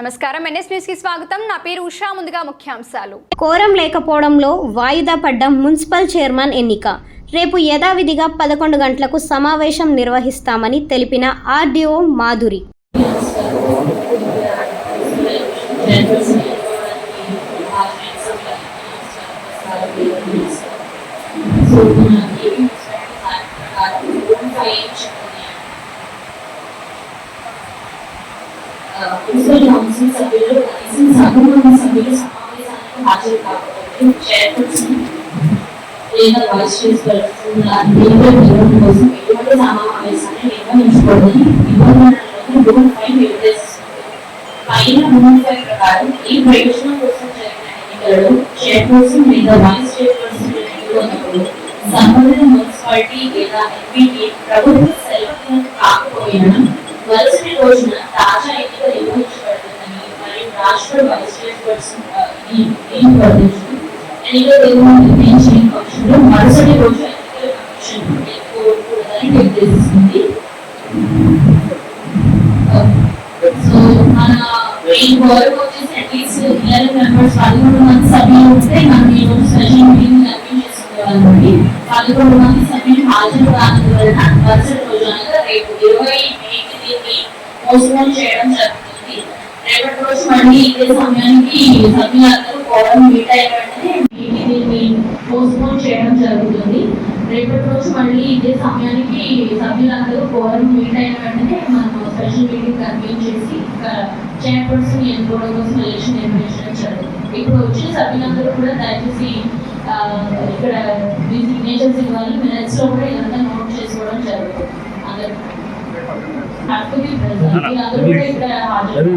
నమస్కారం. ఎన్ఎస్ న్యూస్కి స్వాగతం. నా పేరు ఉషా. ముందుగా ముఖ్యాంశాలు. కోరం లేకపోవడంలో వాయిదా పడ్డ మున్సిపల్ చైర్మన్ ఎన్నిక. రేపు యథావిధిగా పదకొండు గంటలకు సమావేశం నిర్వహిస్తామని తెలిపిన ఆర్డీఓ మాధురి. మున్సిపల్ కౌన్సిల్ సభ్యులు కనీసం సభ్యులు సభ్యులు సమావేశానికి హాజరు కాకపోతే చైర్పర్సన్ లేదా వైస్ చైర్పర్సన్ నిర్వహణ కోసం ఎటువంటి సమావేశాన్ని నిర్వహించకూడదని నిబంధనలను రూల్ ఫైవ్ నిర్దేశిస్తుంది పైన రూల్ ఫైవ్ ప్రకారం ఈ ప్రయోజనం కోసం జరిగిన ఎన్నికలలో చైర్పర్సన్ లేదా వైస్ చైర్పర్సన్ ఎన్నికలకు సంబంధిత మున్సిపాలిటీ లేదా ఎంపీటీ ప్రభుత్వ సెలవు కాకపోయినా వలసని రోజున తాజా ఎన్నిక నిర్వహించబడుతుందని మరియు రాష్ట్ర వైస్ చైర్పర్సన్ ఎన్నికల పక్షంలో మరుసటి రోజు ఎన్నికల కమిషన్ నిర్దేశిస్తుంది సో మన మెయిన్ వర్క్ వచ్చేసి అట్లీస్ట్ ఇలెవెన్ మెంబర్స్ పదమూడు మంది సభ్యులు ఉంటే మనం ఈ రోజు సెషన్ మీటింగ్ పదకొండు మంది సభ్యులు హాజరు వలన మరుసటి రోజు అనగా రేపు ఇరవై మేకి దీన్ని పోస్ట్పోన్ చేయడం జరుగుతుంది రేపటి రోజు మళ్ళీ ఇదే సమయానికి సభ్యులందరూ కోవడం మీట్ అయిన వెంటనే మీకి దీన్ని పోస్ట్పోన్ చేయడం జరుగుతుంది రేపటి రోజు మళ్ళీ ఇదే సమయానికి సభ్యులందరూ కోరం మీట్ అయిన వెంటనే మనం స్పెషల్ మీటింగ్ కన్వీన్ చేసి చైర్పర్సన్ ఎన్నుకోవడం కోసం ఎలక్షన్ నిర్వహించడం జరుగుతుంది ఇప్పుడు వచ్చిన సభ్యులందరూ కూడా దయచేసి ఇక్కడ మీ సిగ్నేచర్స్ ఇవ్వాలి మినిట్స్లో కూడా ఇదంతా నోట్ చేసుకోవడం జరుగుతుంది అందరూ present. మీరందరూ కూడా ఇక్కడ హాజరు